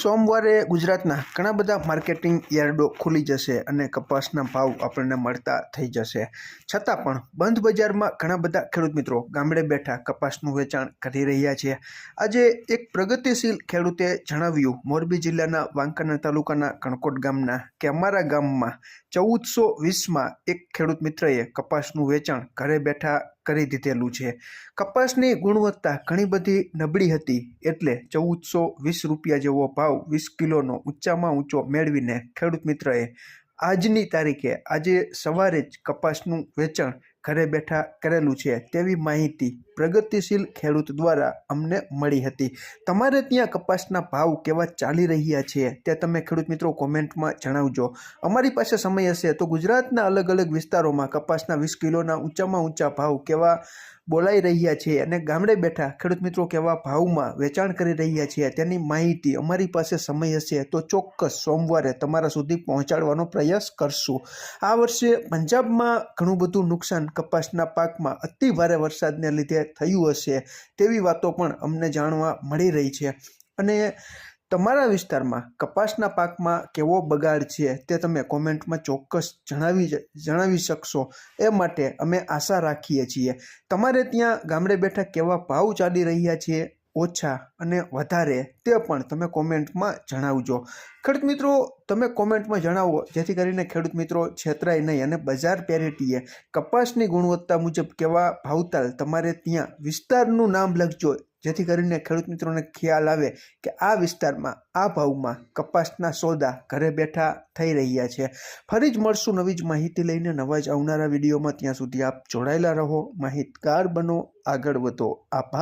સોમવારે ગુજરાતના ઘણા બધા માર્કેટિંગ યાર્ડો ખુલી જશે અને કપાસના ભાવ આપણને મળતા થઈ જશે. છતાં પણ બંધ બજારમાં ઘણા બધા ખેડૂત મિત્રો ગામડે બેઠા કપાસનું વેચાણ કરી રહ્યા છે. આજે એક પ્રગતિશીલ ખેડૂતે જણાવ્યું, મોરબી જિલ્લાના વાંકાના તાલુકાના કણકોટ ગામના કે અમારા ગામમાં ચૌદસો વીસમાં એક ખેડૂત મિત્રએ કપાસનું વેચાણ ઘરે બેઠા કરી દીધેલું છે. કપાસની ગુણવત્તા ઘણી બધી નબળી હતી એટલે ચૌદસો વીસ રૂપિયા જેવો ભાવ વીસ કિલોનો ઊંચામાં ઊંચો મેળવીને ખેડૂત મિત્રએ આજની તારીખે આજે સવારે જ કપાસનું વેચાણ ઘરે બેઠા કરેલું છે તેવી માહિતી પ્રગતિશીલ ખેડૂત દ્વારા અમને મળી હતી. તમારે ત્યાં કપાસના ભાવ કેવા ચાલી રહ્યા છે તે તમે ખેડૂત મિત્રો કોમેન્ટમાં જણાવજો. અમારી પાસે સમય હશે તો ગુજરાતના અલગ અલગ વિસ્તારોમાં કપાસના વીસ કિલોના ઊંચામાં ઊંચા ભાવ કેવા બોલાઈ રહ્યા છે અને ગામડે બેઠા ખેડૂત મિત્રો કેવા ભાવમાં વેચાણ કરી રહ્યા છે તેની માહિતી અમારી પાસે સમય હશે તો ચોક્કસ સોમવારે તમારા સુધી પહોંચાડવાનો પ્રયાસ કરશું. આ વર્ષે પંજાબમાં ઘણું બધું નુકસાન કપાસના પાકમાં અતિ ભારે વરસાદને લીધે થયું હશે તેવી વાતો પણ અમને જાણવા મળી રહી છે. અને તમારા વિસ્તારમાં કપાસના પાકમાં કેવો બગાડ છે તે તમે કોમેન્ટમાં ચોક્કસ જણાવી જણાવી શકશો. એ માટે અમે આશા રાખીએ છીએ. તમારે ત્યાં ગામડે બેઠા કેવા ભાવ ચાલી રહ્યા છે? ઓછા અને વધારે તે પણ તમે કોમેન્ટમાં જણાવજો. ખેડૂત મિત્રો, તમે કોમેન્ટમાં જણાવો, જેથી કરીને ખેડૂત મિત્રો છેતરાય નહીં અને બજાર પેરેટીએ કપાસની ગુણવત્તા મુજબ કેવા ભાવતાલ તમારે ત્યાં વિસ્તારનું નામ લખજો, જેથી કરીને ખેડૂત મિત્રોને ખ્યાલ આવે કે આ વિસ્તારમાં, આ ભાવમાં કપાસના સોદા ઘરે બેઠા થઈ રહ્યા છે. ફરી જ મળશું નવી જ માહિતી લઈને. નવા જ આવનારા વિડીયોમાં ત્યાં સુધી આપ જોડાયેલા રહો. માહિતગાર બનો, આગળ વધો. આભાર.